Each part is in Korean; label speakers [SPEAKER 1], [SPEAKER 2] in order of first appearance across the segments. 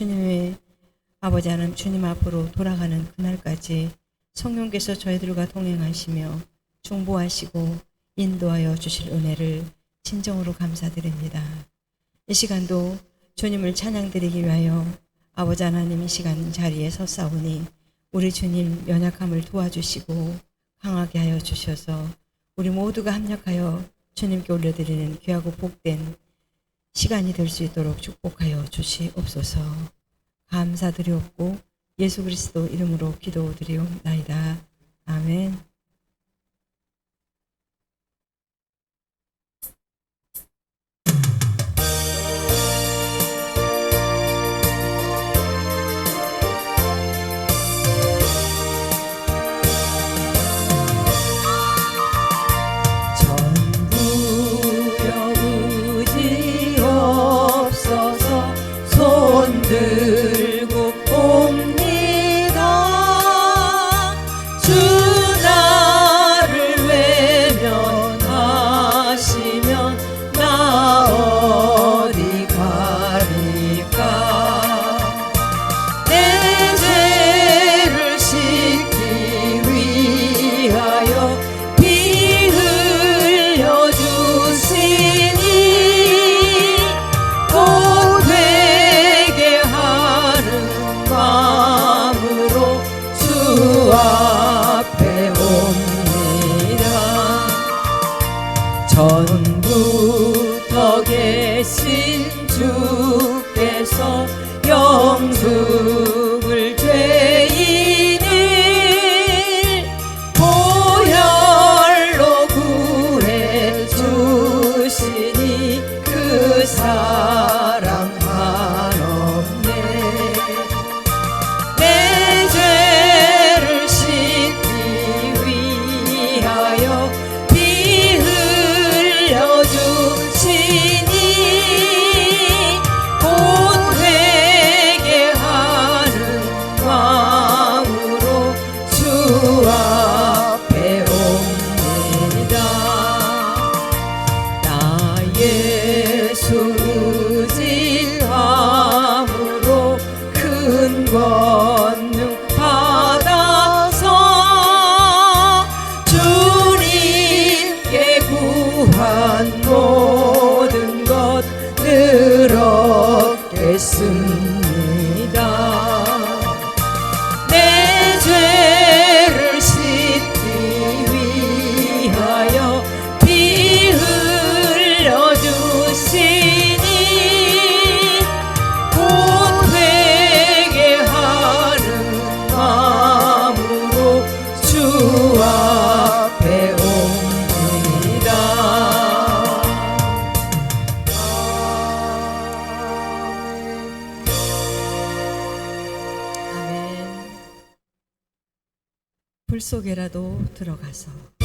[SPEAKER 1] 주님의 아버지 하나님 주님 앞으로 돌아가는 그날까지 성령께서 저희들과 동행하시며 중보하시고 인도하여 주실 은혜를 진정으로 감사드립니다. 이 시간도 주님을 찬양드리기 위하여 아버지 하나님 이 시간 자리에 섰사오니 우리 주님 연약함을 도와주시고 강하게 하여 주셔서 우리 모두가 합력하여 주님께 올려드리는 귀하고 복된 시간이 될 수 있도록 축복하여 주시옵소서. 감사드리옵고 예수 그리스도 이름으로 기도드리옵나이다. 아멘.
[SPEAKER 2] 구한 모든 것늘
[SPEAKER 1] 불 속에라도 들어가서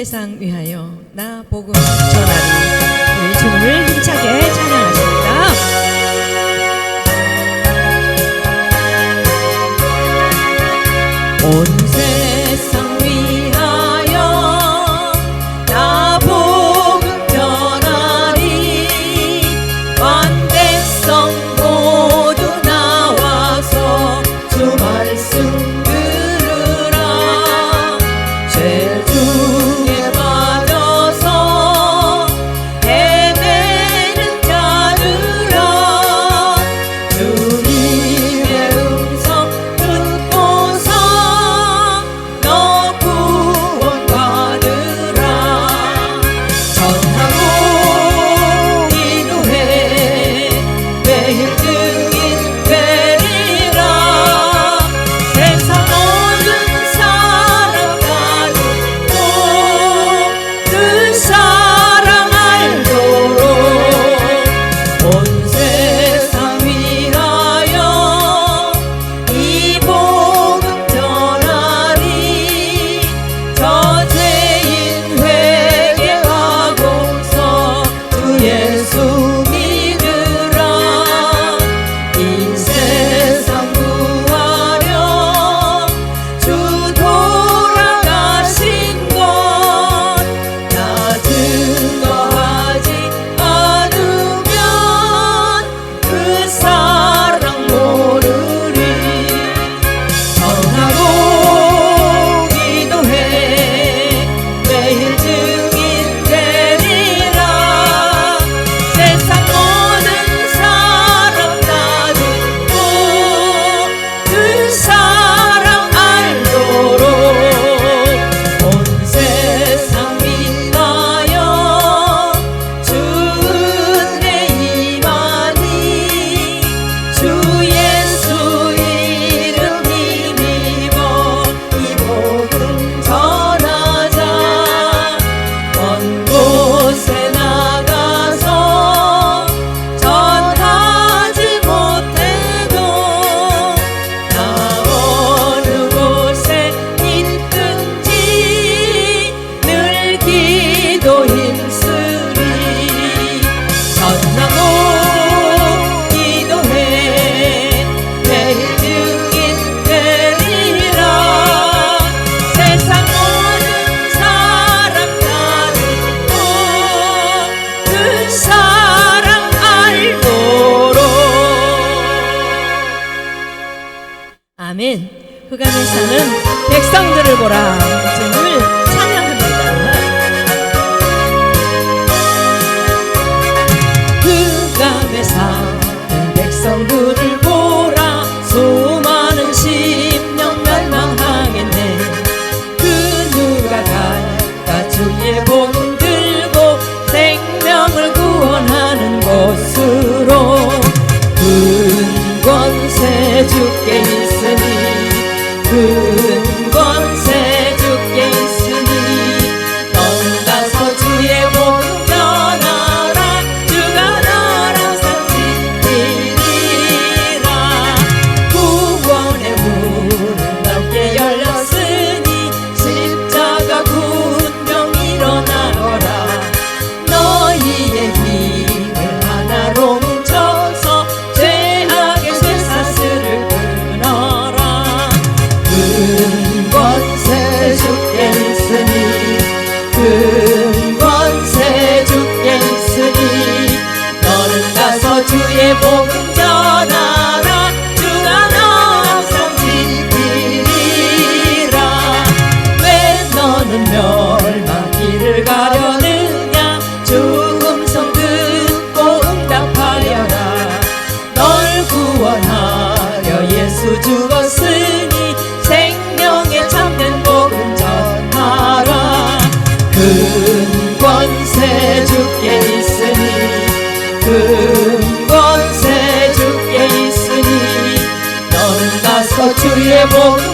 [SPEAKER 2] 세상
[SPEAKER 1] 위하여 나 복음 전하리 우리 주님을 힘차게 찬양하십니다.
[SPEAKER 2] 온 큰 권세 주께 있으니 큰 권세 주께 있으니 넌 나서 주의 몸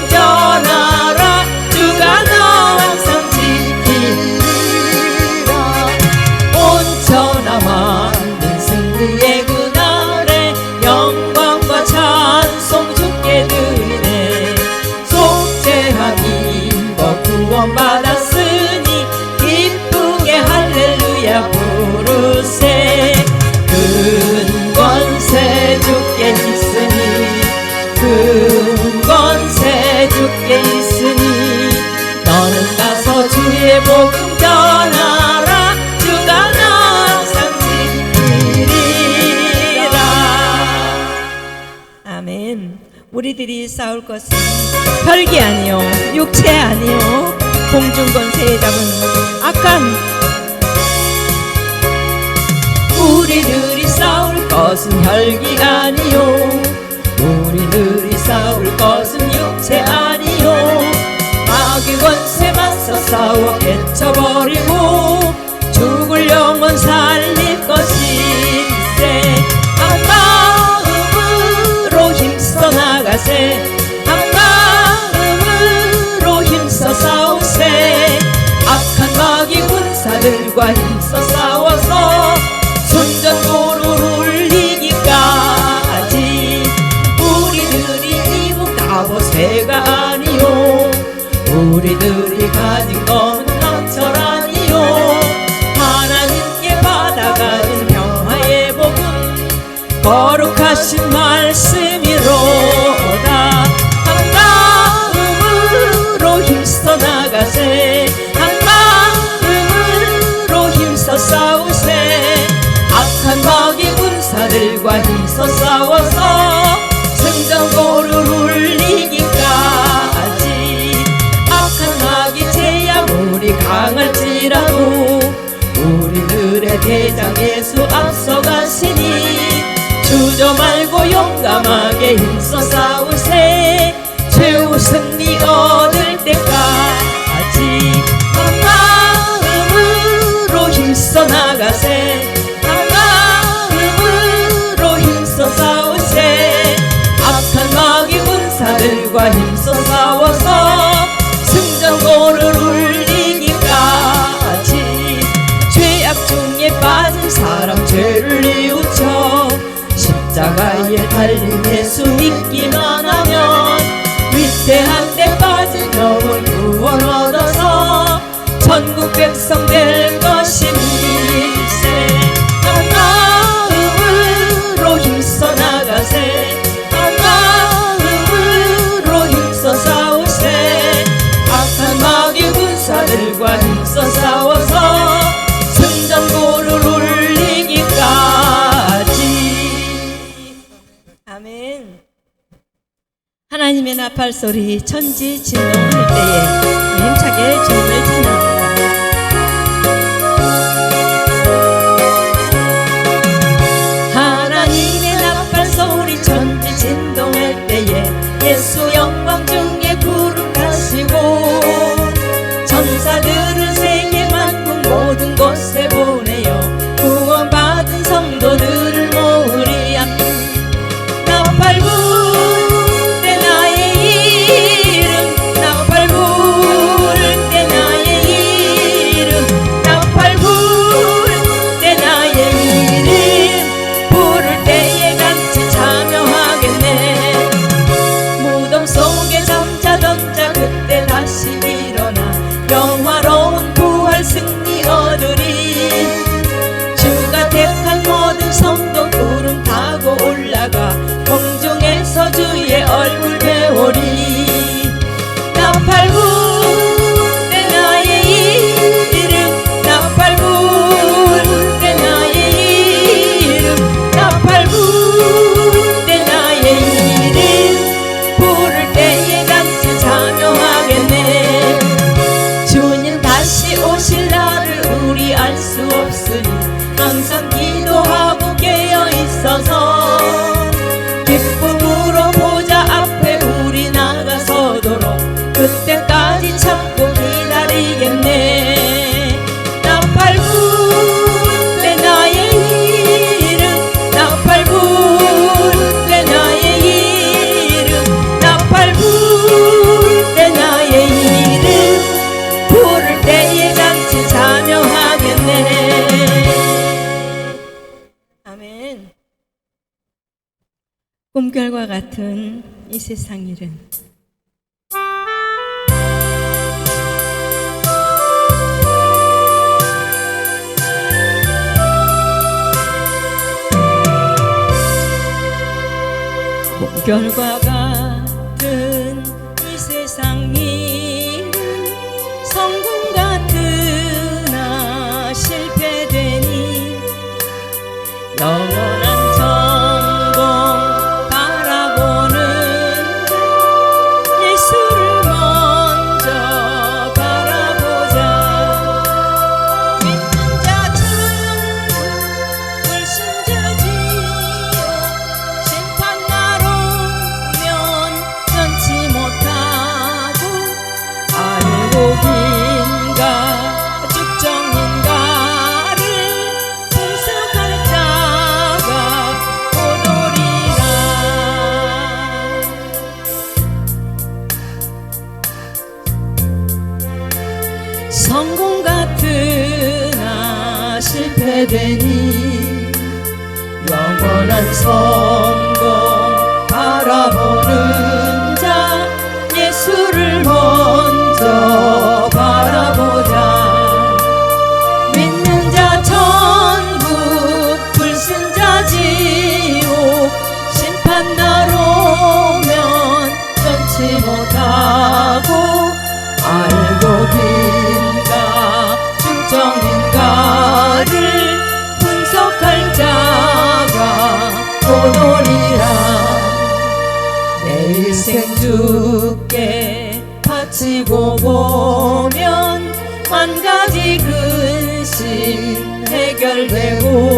[SPEAKER 2] 내게 있으니 너는 가서 주의 복음 전하라. 주가 항상 지키리라.
[SPEAKER 1] 아멘. 우리들이 싸울 것은 혈기 아니요 육체 아니요 공중권세에 잡은 악한
[SPEAKER 2] 우리들이 싸울 것은 혈기 아니요 우리들이 싸울 것은 육체 아니요 마귀 권세 맞서 싸워 깨쳐버리고 죽을 영원 살 kalbime su ikmal 하나님의
[SPEAKER 1] 나팔 소리 천지 진동할 때에 힘차게 주을 찬양. 꿈결과 같은 이 세상 일은? 꿈결과 같은 이 세상 일은 성공 같으나 실패되니 영원 근심 해결되고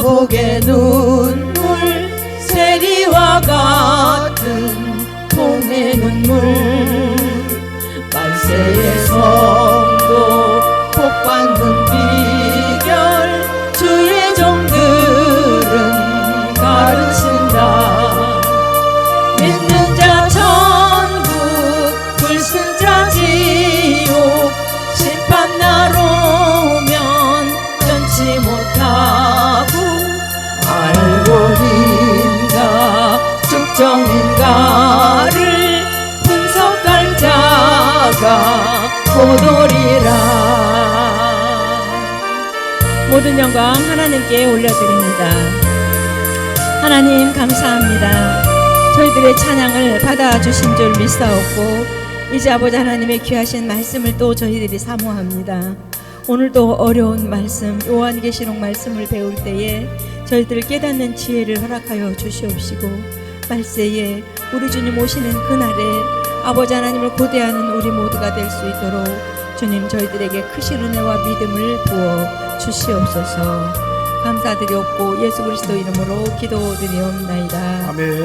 [SPEAKER 1] 자복의 눈물 세리와 같은 통의 눈물. 만세의 성도 복받 고도리라. 모든 영광 하나님께 올려드립니다. 하나님 감사합니다. 저희들의 찬양을 받아주신 줄 믿사옵고 이제 아버지 하나님의 귀하신 말씀을 또 저희들이 사모합니다. 오늘도 어려운 말씀 요한계시록 말씀을 배울 때에 저희들을 깨닫는 지혜를 허락하여 주시옵시고 말세에 우리 주님 오시는 그날에 아버지 하나님을 고대하는 우리 모두가 될 수 있도록 주님 저희들에게 크신 은혜와 믿음을 부어 주시옵소서 감사드렸고 예수 그리스도 이름으로 기도드리옵나이다
[SPEAKER 3] 아멘.